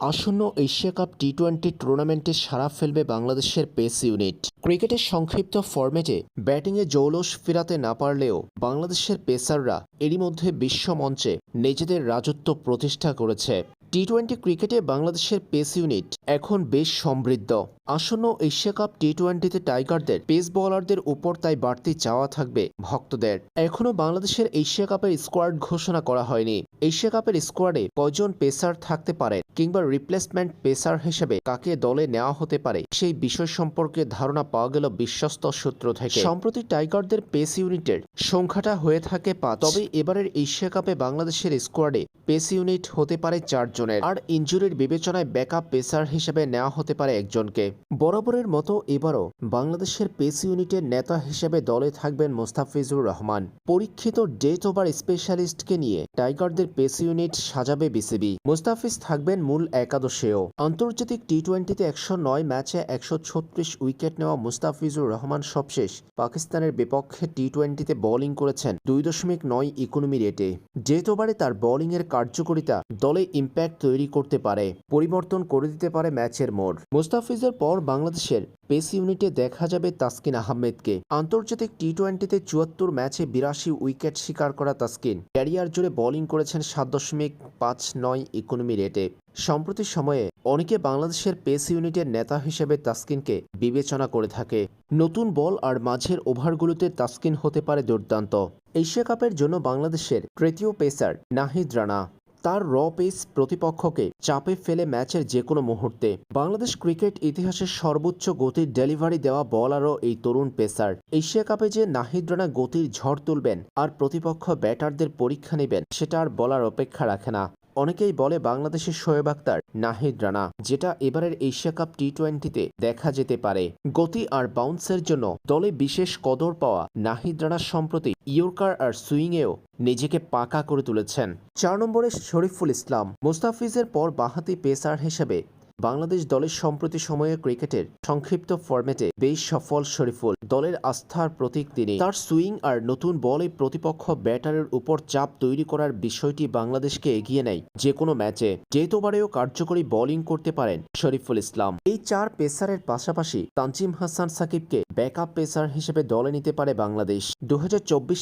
আসন্ন Asia cup T twenty টুর্নামেন্টে সারা ফেলবে বাংলাদেশের পেস ইউনিট। ক্রিকেটের সংক্ষিপ্ত ফরম্যাটে ব্যাটিংয়ে জৌলস ফেরাতে না পারলেও বাংলাদেশের পেসাররা এরই মধ্যে বিশ্ব মঞ্চে নিজেদের রাজত্ব প্রতিষ্ঠা করেছে। টি টোয়েন্টি ক্রিকেটে বাংলাদেশের পেস ইউনিট এখন বেশ সমৃদ্ধ। আসন্ন এশিয়া কাপ টি টোয়েন্টিতে টাইগারদের পেস বোলারদের উপর তাই বাড়তি চাওয়া থাকবে ভক্তদের। এখনও বাংলাদেশের এশিয়া কাপের স্কোয়াড ঘোষণা করা হয়নি। এশিয়া কাপের স্কোয়াডে কজন পেসার থাকতে পারে কিংবা রিপ্লেসমেন্ট পেসার হিসেবে কাকে দলে নেওয়া হতে পারে সেই বিষয় সম্পর্কে ধারণা পাওয়া গেল বিশ্বস্ত সূত্র থেকে। সম্প্রতি টাইগারদের পেস ইউনিটের সংখ্যাটা হয়ে থাকে পাঁচ। তবে এবারের এশিয়া কাপে বাংলাদেশের স্কোয়াডে পেস ইউনিট হতে পারে চারজনের আর ইঞ্জুরির বিবেচনায় ব্যাকআপ পেসার হিসেবে নেওয়া হতে পারে একজনকে। বরাবরের মতো এবারও বাংলাদেশের পেস ইউনিটের নেতা হিসেবে দলে থাকবেন মোস্তাফিজুর রহমান। পরীক্ষিত ডেট ওভার স্পেশালিস্টকে নিয়ে টাইগারদের পেস ইউনিট সাজাবে বিসিবি। মোস্তাফিজ থাকবেন মূল একাদশেও। আন্তর্জাতিক টি টোয়েন্টিতে একশো নয় ম্যাচে একশো ছত্রিশ উইকেট নেওয়া মুস্তাফিজুর রহমান সবশেষ। পাকিস্তানের বিপক্ষে টি টোয়েন্টিতে বোলিং করেছেন দুই দশমিক নয় ইকোনমি রেটে। ডেট ওভারে তার বোলিংয়ের কার্যকরিতা দলে ইম্প্যাক্ট তৈরি করতে পারে, পরিবর্তন করে দিতে পারে ম্যাচের মোড়। মুস্তাফিজের পর বাংলাদেশের পেস ইউনিটে দেখা যাবে তাসকিন আহমেদকে। আন্তর্জাতিক টি টোয়েন্টিতে চুয়াত্তর ম্যাচে বিরাশি উইকেট শিকার করা তাসকিন। ক্যারিয়ার জুড়ে বোলিং করেছেন সাত দশমিক পাঁচ নয় ইকোনমি রেটে। সম্প্রতি সময়ে অনেকে বাংলাদেশের পেস ইউনিটের নেতা হিসেবে তাসকিনকে বিবেচনা করে থাকে। নতুন বল আর মাঝের ওভারগুলোতে তাসকিন হতে পারে দুর্দান্ত। এশিয়া কাপের জন্য বাংলাদেশের তৃতীয় পেসার নাহিদ রানা। তার র পেস প্রতিপক্ষকে চাপে ফেলে ম্যাচের যে কোনো মুহূর্তে। বাংলাদেশ ক্রিকেট ইতিহাসের সর্বোচ্চ গতির ডেলিভারি দেওয়া বলারও এই তরুণ পেসার। এশিয়া কাপে যে নাহিদ রানা গতির ঝড় তুলবেন আর প্রতিপক্ষ ব্যাটারদের পরীক্ষা নেবেন, সেটা আর বলার অপেক্ষা রাখে না। অনেকেই বলে বাংলাদেশের শোয়েব আক্তার নাহিদ রানা, যেটা এবারের এশিয়া কাপ টি টোয়েন্টিতে দেখা যেতে পারে। গতি আর বাউন্সের জন্য দলে বিশেষ কদর পাওয়া নাহিদ রানা সম্প্রতি ইয়র্কার আর সুইংয়েও নিজেকে পাকা করে তুলেছেন। চার নম্বরে শরীফুল ইসলাম, মুস্তাফিজের পর বাহাতি পেসার হিসেবে বাংলাদেশ দলের সম্প্রতি সময়ে ক্রিকেটের সংক্ষিপ্ত ফরম্যাটে বেশ সফল শরীফুল দলের আস্থার প্রতীক তিনি। তার সুইং আর নতুন বলে প্রতিপক্ষ ব্যাটারের উপর চাপ তৈরি করার বিষয়টি বাংলাদেশকে এগিয়ে নেয় যে কোনো ম্যাচে। যেতবারেও কার্যকরী বোলিং করতে পারেন শরীফুল ইসলাম। এই চার পেসারের পাশাপাশি তানজিম হাসান সাকিবকে ব্যাকআপ পেসার হিসেবে দলে নিতে পারে বাংলাদেশ। দু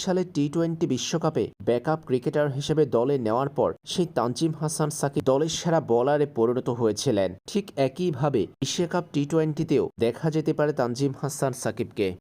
সালে টি টোয়েন্টি বিশ্বকাপে ব্যাকআপ ক্রিকেটার হিসেবে দলে নেওয়ার পর সেই তানজিম হাসান সাকিব দলের সেরা বলারে পরিণত হয়েছিলেন। ঠিক একইভাবে এশিয়া কাপ টি টোয়েন্টিতেও দেখা যেতে পারে তানজিম হাসান সাকিবকে।